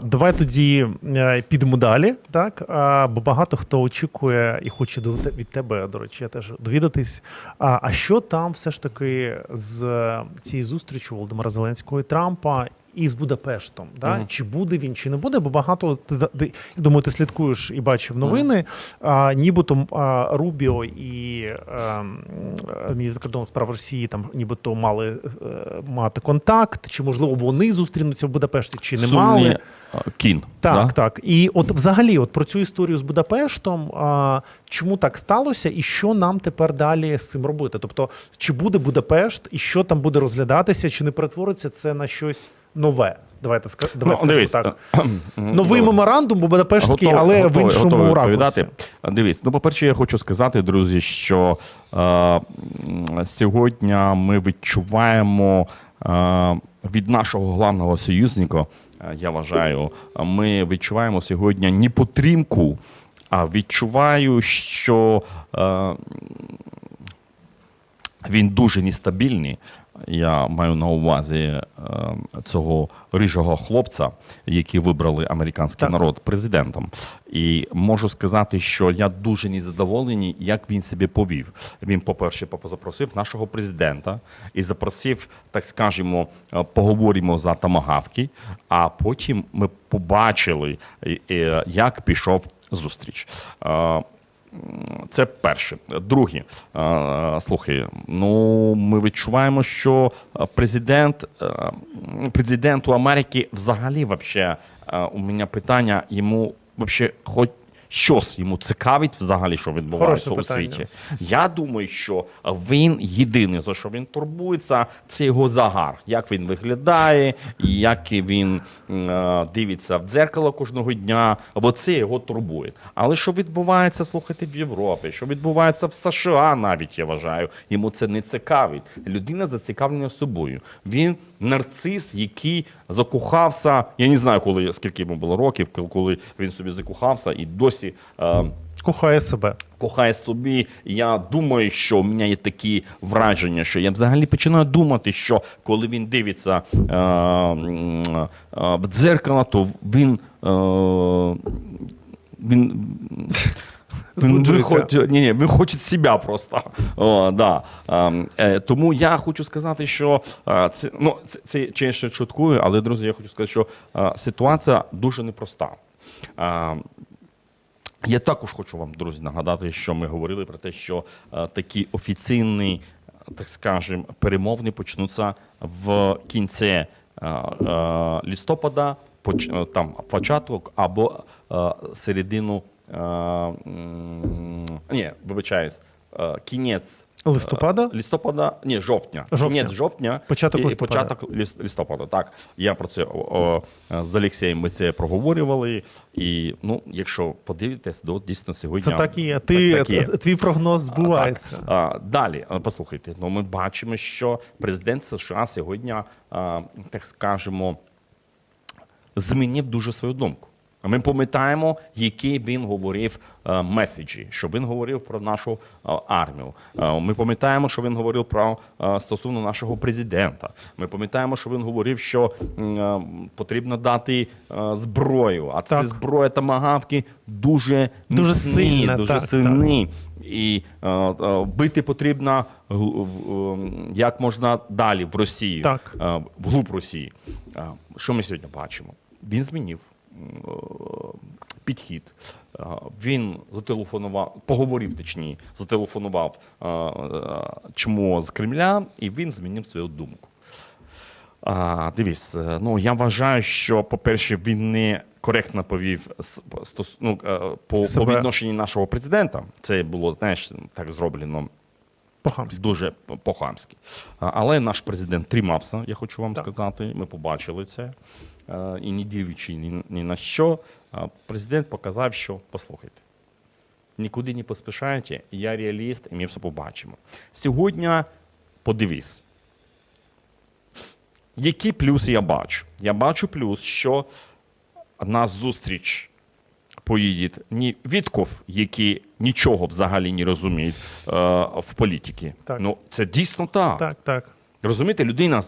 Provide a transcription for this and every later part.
Давай тоді е, підемо далі, так? Бо багато хто очікує і хоче від тебе, до речі, я теж довідатись. А, а що там все ж таки з е, цієї зустрічі Володимира Зеленського і Трампа і з Будапештом? Да? Мгм. Чи буде він, чи не буде? Бо багато ти я думаю, ти слідкуєш і бачив новини. А, нібито а, Рубіо і ем, е, міністр закордонних справ Росії там нібито мали е, мати контакт, чи можливо вони зустрінуться в Будапешті, чи не мали. Сумні, а, Кін. Так, да? так. І от взагалі, от про цю історію з Будапештом, а, чому так сталося, і що нам тепер далі з цим робити? Тобто, чи буде Будапешт, і що там буде розглядатися, чи не перетвориться це на щось нове? Давайте ска- давай Ну, дивись, так. е, Новий ну, меморандум, бо Будапештський, Готовий- але в іншому готовий ракурсі. відповідати. Дивись, ну по-перше, я хочу сказати, друзі, що е, сьогодні ми відчуваємо е, від нашого головного союзника, е, я вважаю, ми відчуваємо сьогодні не підтримку, а відчуваю, що е, він дуже нестабільний. Я маю на увазі е, цього рижого хлопця, який вибрали американський Так. народ президентом. І можу сказати, що я дуже незадоволений, як він себе повів. Він, по-перше, запросив нашого президента і запросив, так скажемо, е, поговоримо за тамагавки. А потім ми побачили, е, як пішов зустріч. Це перше. Друге, е, слухай, ну ми відчуваємо, що президент е, президенту Америки взагалі вообще, е, у мене питання йому вообще хоч щось йому цікавить взагалі, що відбувається Хороше у питання. світі. Я думаю, що він єдине, за що він турбується, це його загар. Як він виглядає, як він е, дивиться в дзеркало кожного дня, бо це його турбує. Але що відбувається, слухайте, в Європі, що відбувається в США, навіть я вважаю, йому це не цікавить. Людина зацікавлена собою. Він нарцис, який закохався. Я не знаю, коли скільки йому було років, коли він собі закохався, і досі. Е, Кохає себе. кохає собі. Я думаю, що у мене є такі враження, що я взагалі починаю думати, що коли він дивиться е, е, в дзеркало, то він. Е, він Збуджується. ні, ні, він хоче себе просто. О, да. Ем, е, тому я хочу сказати, що е, це, ну, це, це чи ще чуткую, але, друзі, я хочу сказати, що е, ситуація дуже непроста. Е, я також хочу вам, друзі, нагадати, що ми говорили про те, що е, такі офіційні, е, так скажемо, перемовини почнуться в кінці е, листопада, там початок або середину. Е, ні, вибачаюсь, е, кінець. е, Листопада? Листопада, ні, жовтня. Жовтня. Кінець жовтня. Початок і, листопада. початок листопада. Так, я про це о, о, з Олексієм ми це проговорювали. І ну, якщо подивитесь, то дійсно сьогодні Це так і є. Ти, так і є. твій прогноз збувається. Так. А, далі, послухайте, ну ми бачимо, що президент США сьогодні, а, так скажемо, змінив дуже свою думку. Ми пам'ятаємо, які він говорив е, меседжі, що він говорив про нашу е, армію. Е, Ми пам'ятаємо, що він говорив про стосовно нашого президента. Ми пам'ятаємо, що він говорив, що потрібно дати зброю. А це Так. зброя тамагавки дуже Дуже міцні, сильна, дуже так, сильні. І е, е, бити потрібно е, як можна далі в Росії, Так. е, вглуб Росії. Е, Що ми сьогодні бачимо? Він змінив підхід. Е, Він зателефонував, поговорив точніше, зателефонував е, е, з Кремля, і він змінив свою думку. А, дивись, е, ну я вважаю, що, по-перше, він не коректно повів ну, е, по, по Себе. відношенню нашого президента. Це було, знаєш, так зроблено По-хамськи. дуже по-хамськи. Але наш президент тримався, я хочу вам Так. сказати. Ми побачили це. Е, І не дивлячи ні, ні на що, президент показав, що послухайте. Нікуди не поспішайте, я реаліст, і ми все побачимо. Сьогодні подивись. Які плюси я бачу? Я бачу плюс, що на зустріч поїде не Вітков, які нічого взагалі не розуміють е, в політиці. Так. Ну, це дійсно так. Так, так. Розумієте, людина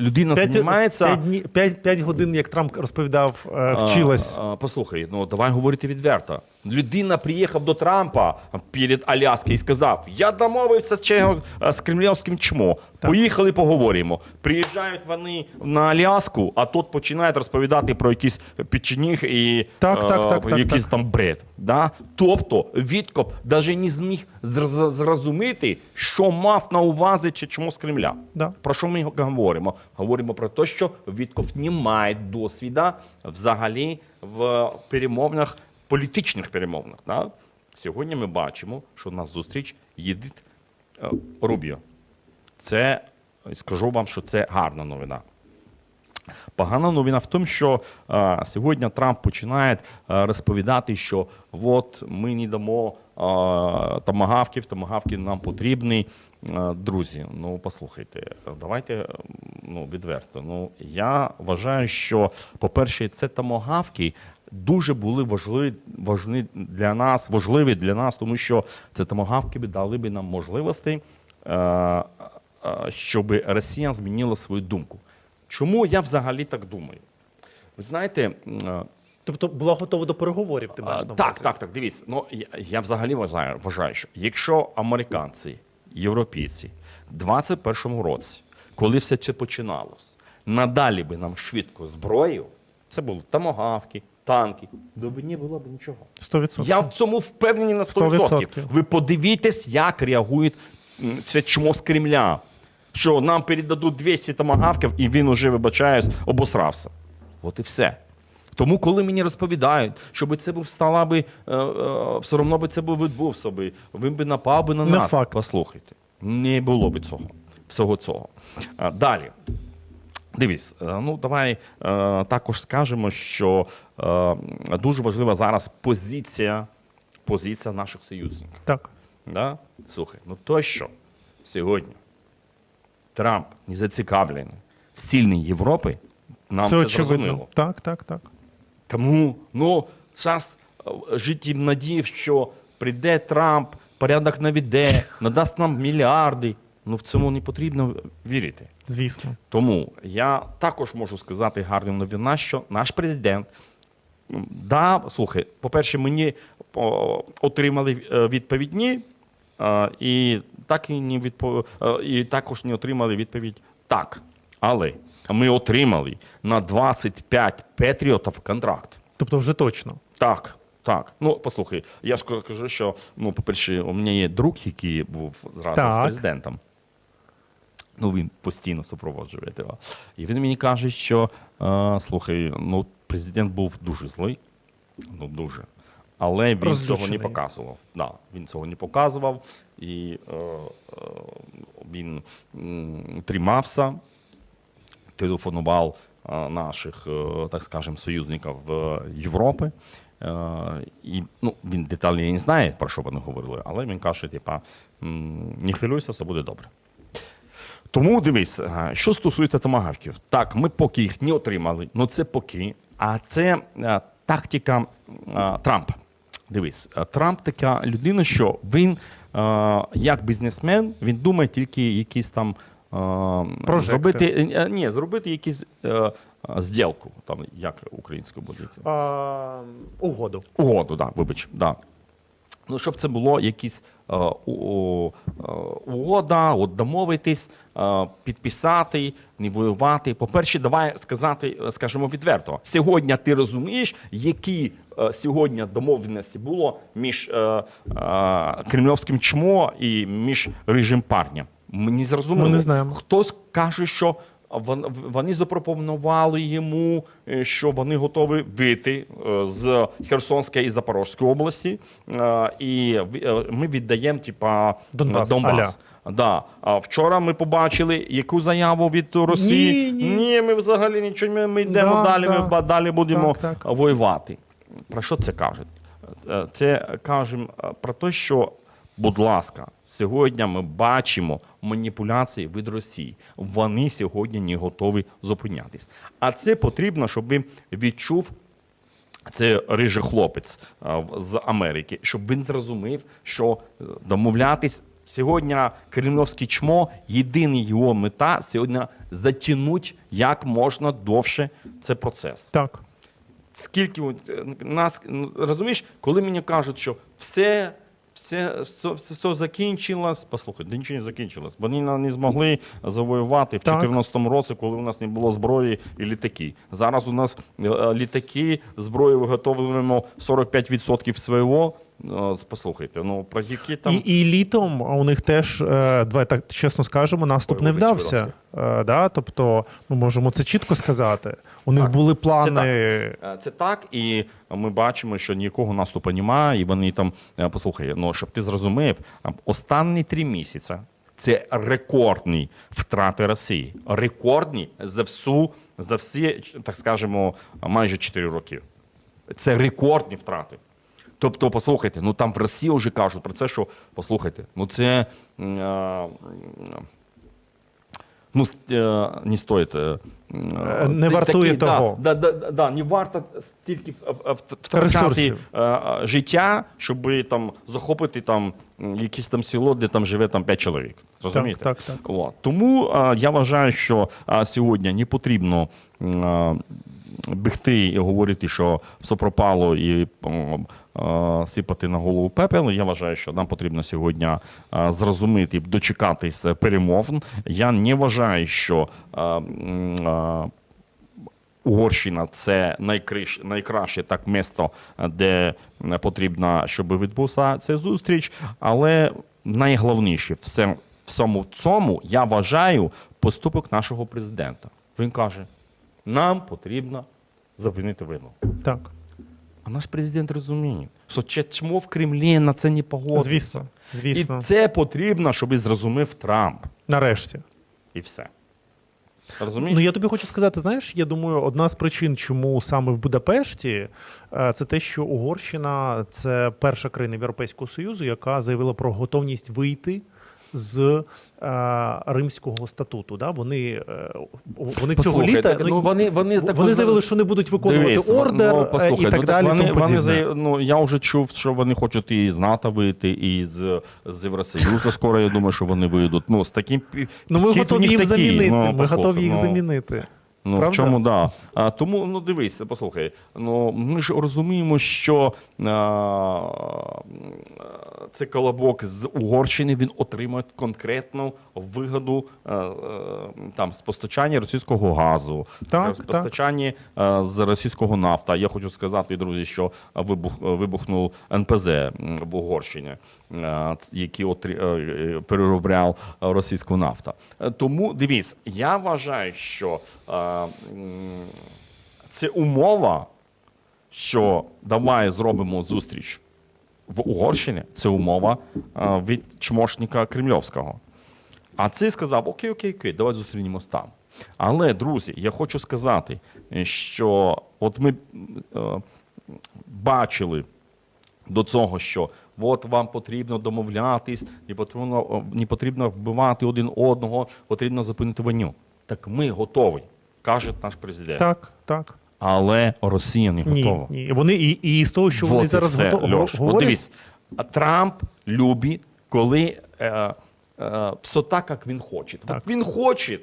людина П'ять, займається. п'ять, дні, п'ять, п'ять годин, як Трамп розповідав, е, вчилась. А, а, послухай, ну давай говорити відверто. Людина приїхав до Трампа перед Аляскою і сказав: Я домовився з, чего, з кремлівським чмо. Поїхали, поговоримо. Приїжджають вони на Аляску, а тут починають розповідати про якийсь печеніг і Так, так, е, так, так, якийсь так. там бред. Да? Тобто Віткоп навіть не зміг зрозуміти, що мав на увазі чи чому з Кремля. Да. Про що ми говоримо? Говоримо про те, що Вітков не має досвіда взагалі в перемовинах, політичних перемовинах. Да? Сьогодні ми бачимо, що на зустріч їде Рубіо. Це скажу вам, що це гарна новина. Погана новина в тому, що е, сьогодні Трамп починає е, розповідати, що от ми не дамо е, томагавків, томагавки нам потрібні. Е, друзі, ну послухайте, давайте ну, відверто. Ну я вважаю, що, по-перше, це томагавки дуже були важливі, важливі для нас, важливі для нас, тому що це томагавки дали би нам можливості, е, е, щоб Росія змінила свою думку. Чому я взагалі так думаю? Ви знаєте, е, Тобто була готова до переговорів, ти маєш на так, увазі? так, так, дивіться. Ну, я, я взагалі вважаю, вважаю, що якщо американці, європейці в 21-му році, коли все це починалось, надалі би нам швидко зброю, це були томогавки, танки, до не було б нічого. 100%. Я в цьому впевнений на 100%. 100%. Ви подивіться, як реагує це чмо з Кремля. Що нам передадуть 200 томагавків, і він уже, вибачаюсь, обосрався. От і все. Тому, коли мені розповідають, щоб це був стала би, е, е, все одно би це був відбувся би, він би напав би на Не нас. факт. Послухайте, не було би цього. Всього цього. А, далі. Дивись, е, ну давай е, також скажемо, що е, дуже важлива зараз позиція, позиція наших союзників. Так. Да? Слухай, ну то що сьогодні Трамп не зацікавлений в сильній Європі, нам Це це, очевидно. зрозуміло. Так, так, так. Тому ну, час е, жити надії, що прийде Трамп, порядок наведе, надасть нам мільярди. Ну в цьому не потрібно вірити. Звісно. Тому я також можу сказати гарну новину, що наш президент. м, Да, слухай, по-перше, мені отримали е, відповідні, е, і так і не відпо... е, і також не отримали відповідь так. Але ми отримали на 25 патріотів контракт. Тобто вже точно. Так, так. Ну, послухай, я ж кажу, що ну, по-перше, у мене є друг, який був зразу Так. з президентом. Ну, він постійно супроводжує його. І він мені каже, що е, слухай, ну, президент був дуже злий, ну дуже. Але він цього не показував. Да, він цього не показував, і е, е, він м, тримався, телефонував е, наших, е, так скажемо, союзників в Європі. Е, І ну, він деталі не знає, про що вони говорили, але він каже, типа, не хвилюйся, все буде добре. Тому дивись, е, що стосується томагавків, так, ми поки їх не отримали, ну це поки. А це е, тактика е, Трампа. Дивись, Трамп така людина, що він, е, як бізнесмен, він думає тільки якісь там Прожекти. зробити, ні, зробити якісь е, зділку, там як українською буде. А, угоду. Угоду, да, вибач, да. Ну, щоб це було якісь е, у- е, угода, от домовитись, е, підписати, не воювати. По-перше, давай сказати, е, скажімо відверто. Сьогодні ти розумієш, які е, сьогодні домовленості було між е, е, кремлівським чмо і між рижим парнем. Ми не зрозуміли. Ми не знаємо. Хтось каже, що вони запропонували йому, е, що вони готові вийти е, з Херсонської і Запорізької області, е, і ми віддаємо типа Донбас, Донбас. Да. А вчора ми побачили яку заяву від Росії. Ні, ні. ми взагалі нічого ми, ми йдемо Да, далі. да. Ми далі будемо Так, так. воювати. Про що це кажуть? Це кажемо про те, що, будь ласка, сьогодні ми бачимо маніпуляції від Росії. Вони сьогодні не готові зупинятись. А це потрібно, щоб він відчув. Це рижий хлопець е, з Америки, щоб він зрозумів, що е, домовлятись Сьогодні Кремлівське чмо, єдина його мета сьогодні затягнути як можна довше цей процес. Так. Скільки е, нас розумієш, коли мені кажуть, що все, все, все, все, все закінчилось, Послухайте, нічого не закінчилось. Вони не змогли завоювати в Так. 2014 році, коли у нас не було зброї і літаки. Зараз у нас е, літаки, зброю виготовлюємо 45% свого. Е, Послухайте, ну про які там. І, і літом у них теж, е, давай так чесно скажемо, наступ Ой, не вдався. Е, да? Тобто ми можемо це чітко сказати. У них Так, були це плани. Е, Це так, і ми бачимо, що ніякого наступу немає, і вони там послухай, ну щоб ти зрозумів, останні три місяці це рекордні втрати Росії. Рекордні за всю, за всі, так скажемо, майже 4 роки. Це рекордні втрати. Тобто, послухайте, ну там в Росії вже кажуть про це, що послухайте, ну це. а, Ну, е, не стоїть. е, Е, не вартує такі, того. Да, да, да, да, не варто стільки втрачати е, е, життя, щоб там захопити там якесь там село, де там живе там 5 чоловік. Розумієте? Так, так, так. От. Тому е, я вважаю, що е, сьогодні не потрібно е, бігти і говорити, що все пропало і е, сипати на голову пепел. Я вважаю, що нам потрібно сьогодні е, зрозуміти, дочекатись перемовин. Я не вважаю, що е, е, Угорщина це найкраще, найкраще так місто, де е, потрібно, щоб відбувся ця зустріч. Але найголовніше в цьому- в всьому цьому я вважаю поступок нашого президента. Він каже: нам потрібно зупинити війну. Так, А наш президент розуміє, що че- чмо в Кремлі на це не погодиться. звісно. Звісно. І це потрібно, щоб зрозумів Трамп. Нарешті. І все. Розумієш? Ну я тобі хочу сказати, знаєш, я думаю, одна з причин, чому саме в Будапешті, е, це те, що Угорщина це перша країна Європейського Союзу, яка заявила про готовність вийти з е, Римського статуту. Да? Вони, е, вони цього літа так, ну, вони, вони, так вони заявили, що не будуть виконувати Дивись, ордер ну, е, послухай, і так ну, далі. Вони, вони, заяв- ну, я вже чув, що вони хочуть і з НАТО вийти, і з, з Євросоюзу. Скоро я думаю, що вони вийдуть. Ну, з таким Ну ми готові їх такий. замінити. Ну, ми послухай, готові їх ну, замінити. Ну, в чому да. А, тому, ну дивись, послухай, ну ми ж розуміємо, що а, цей колобок з Угорщини він отримує конкретну вигоду а, а, там з постачання російського газу, Так, з постачання а, з російського нафта. Я хочу сказати, друзі, що вибух вибухнув НПЗ в Угорщині, а, який е, переробляв російську нафту. Е, Тому дивись, я вважаю, що е, це умова, що давай зробимо зустріч в Угорщині. Це умова е, від чмошника Кремльовського. А цей сказав: Окей, окей, окей, давай зустрінемось там. Але, друзі, я хочу сказати, е, що от ми е, бачили до цього, що от вам потрібно домовлятись, не потрібно, не потрібно вбивати один одного, потрібно зупинити війну. Так ми готові, каже наш президент. Так, так. Але Росія не готова. ні. Вони і, і з того, що Вот вони зараз все, гото- Льош. От говорять, дивись, а Трамп любить, коли е, е, все так, як він хоче. Так. От він хоче.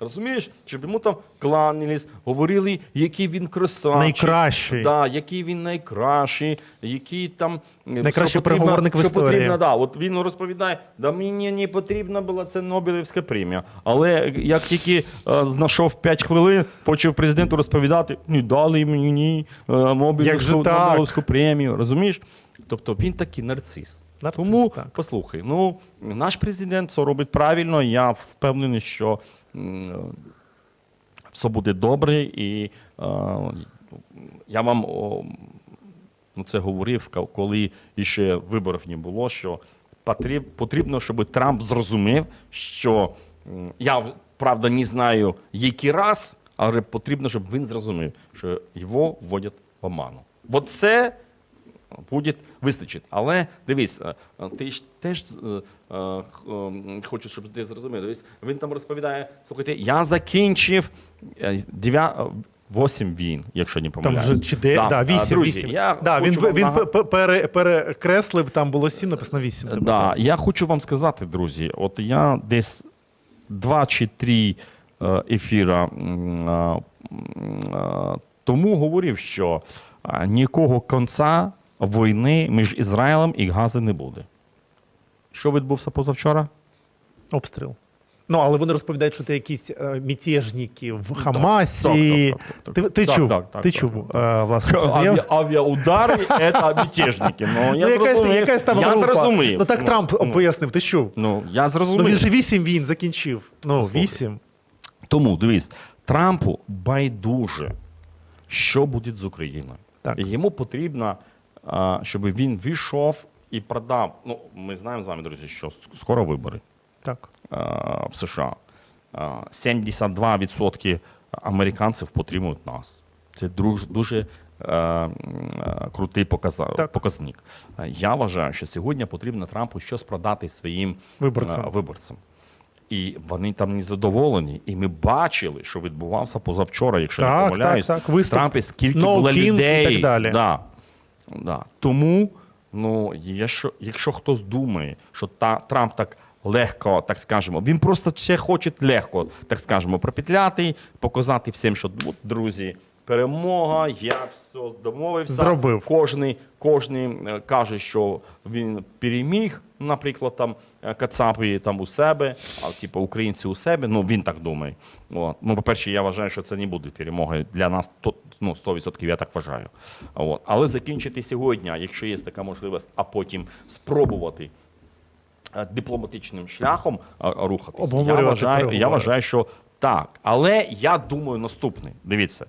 Розумієш, щоб йому там кланялись, говорили, який він красавчик. найкращий. Да, який він найкращий, який там е, Найкращий переговорник в історії. Потрібно, да, от він розповідає, да мені не потрібна була це Нобелівська премія. Але як тільки е, знайшов 5 хвилин, почав президенту розповідати, не дали мені е, Як Нобелівську. Нобелівську премію. Розумієш? Тобто він такий нарцис. Нарцис, Тому так. послухай, ну наш президент це робить правильно. Я впевнений, що все буде добре, і я вам ну, це говорив, коли ще виборів не було, що потрібно, щоб Трамп зрозумів, що я правда не знаю, який раз, але потрібно, щоб він зрозумів, що його вводять в оману. Бо це буде вистачить. Але дивись, е, е, ти ж теж е, хочу, щоб ти зрозумів. Дивись, він там розповідає: слухайте, я закінчив е, дев'я- е, 8 війн, якщо не Там вже чи де, да, а, 8, друзі, 8. Я да, він вам він пере, перекреслив, там було 7, написано 8. типу, Да, так. я хочу вам сказати, друзі, от я десь два чи три е, ефіра м, м, тому говорив, що нікого кінця війни між Ізраїлем і Гази не буде. Що відбувся позавчора? Обстріл. Ну, але вони розповідають, що це якісь е, мятежники в Хамасі. Так, так, так, так, Ти, ти Так, чув, так, так, ти так, чув, так. е, власне? Авіа, авіаудари це мятежники. Ну, я Ну, якась, зрозумів. якась там я група. зрозумів. Ну так Трамп ну, пояснив, ти чув? Ну, я Ну він же 8 він закінчив. Ну. 8. Тому дивись, Трампу байдуже, що буде з Україною. Так. Йому потрібно, а, щоб він вийшов і продав. Ну, ми знаємо з вами, друзі, що скоро вибори Так. в США. А, 72% американців підтримують нас. Це дуже, дуже крутий показник. Я вважаю, що сьогодні потрібно Трампу щось продати своїм Виборцям. е, виборцям. І вони там не задоволені. І ми бачили, що відбувався позавчора, якщо Так, не помиляюсь, так, так. Виступ Трампі скільки No було King і людей. так далі. Да. Да. Тому, ну, якщо, якщо хтось думає, що та, Трамп так легко, так скажемо, він просто все хоче легко, так скажемо, пропетляти, показати всім, що от, друзі, перемога, я все домовився. Зробив. Кожний, кожний е, каже, що він переміг, наприклад, там е, Кацапи там у себе, а типу українці у себе. Ну він так думає. От. Ну, по-перше, я вважаю, що це не буде перемогою для нас. То, ну, 100% я так вважаю. От. Але закінчити сьогодні, якщо є така можливість, а потім спробувати. е, Дипломатичним шляхом рухатися. Я вважаю, я вважаю, що так. Але я думаю наступне. Дивіться.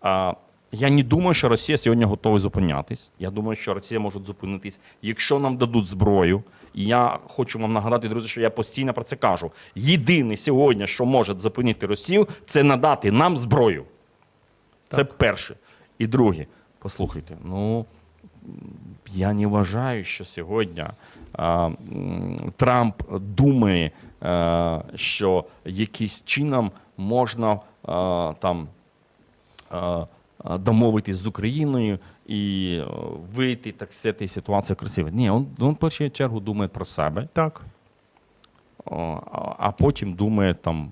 А, я не думаю, що Росія сьогодні готова зупинятись. Я думаю, що Росія може зупинитись, якщо нам дадуть зброю. І я хочу вам нагадати, друзі, що я постійно про це кажу. Єдине сьогодні, що може зупинити Росію, це надати нам зброю. Це Так. перше. І друге, послухайте, ну я не вважаю, що сьогодні а, Трамп думає, е, що якийсь чином можна там е, е, домовитись з Україною і е, вийти так з цієї ситуації красиво. Ні, він, він в першу чергу думає про себе, Так. а- потім думає там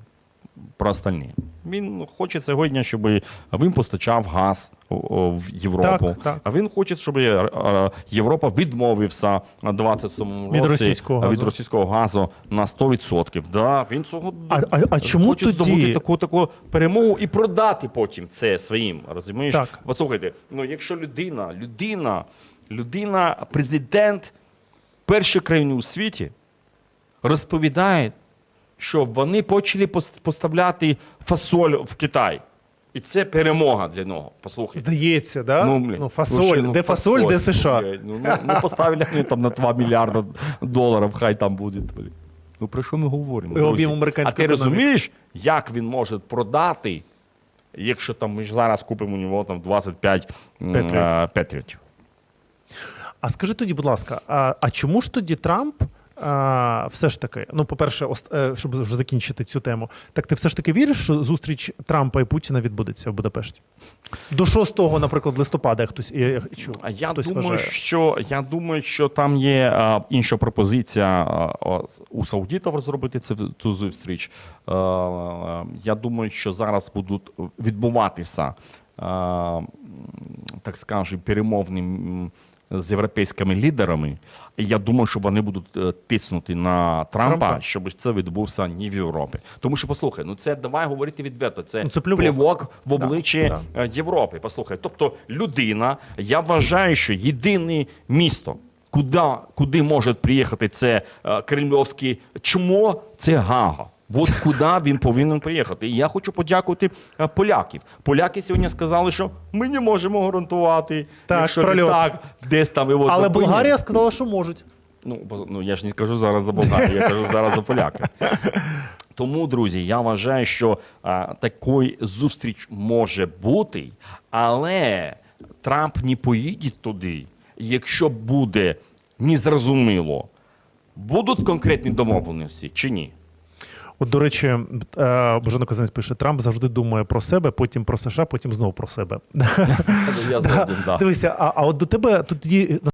про остальні. Він хоче сьогодні, щоб він постачав газ в Європу. Так, так. А він хоче, щоб е, е, Європа відмовився на 27 Від році російського від російського газу на 100%. Да, він цього А- а- а чому хоче тоді- таку таку перемогу і продати потім це своїм. Розумієш? Так. Послухайте, ну якщо людина, людина, людина, президент першої країни у світі розповідає, що вони почали пос- поставляти фасоль в Китай. І це перемога для нього. Послухайте. Здається, да? Ну, блін, фасоль. ну, де фасоль, де США. блядь, Ну, ну, ну поставили вони там на 2 мільярда доларів, хай там буде. блін. Ну про що ми говоримо? І друзі? об'єм А американської ти економіки. розумієш, як він може продати, якщо там ми ж зараз купимо у нього там 25 м, Петріотів. е, Петріотів? А скажи тоді, будь ласка, а, а чому ж тоді Трамп а, все ж таки, ну, по-перше, е, щоб вже закінчити цю тему, так ти все ж таки віриш, що зустріч Трампа і Путіна відбудеться в Будапешті? До 6, наприклад, листопада як хтось я, чув. А я хтось думаю, вважає. що я думаю, що там є а, інша пропозиція а, у саудитів зробити цю, цю зустріч. Е, е, я думаю, що зараз будуть відбуватися, а, так скажемо, перемовні з європейськими лідерами. І я думаю, що вони будуть е, тиснути на Трампа, Трампа. щоб це відбувся не в Європі. Тому що послухай, ну це давай говорити відверто. Це, Ну, це плювок. плювок в обличчі да. е, Європи. Послухай, тобто людина, я вважаю, що єдине місто, куди, куди може приїхати це е, кремльовське чмо, це Гага. От куди він повинен приїхати. І я хочу подякувати е, поляків. Поляки сьогодні сказали, що ми не можемо гарантувати, Так, якщо прольот. літак десь там його Але зупинять. Болгарія сказала, що можуть. Ну, ну я ж не кажу зараз за Болгарію, я кажу зараз за поляки. Тому, друзі, я вважаю, що а, такої зустріч може бути, але Трамп не поїде туди, якщо буде незрозуміло, будуть конкретні домовленості чи ні. От, до речі, е, Божена Казанець пише: Трамп завжди думає про себе, потім про США, потім знову про себе. Дивися, а, а от до тебе тут є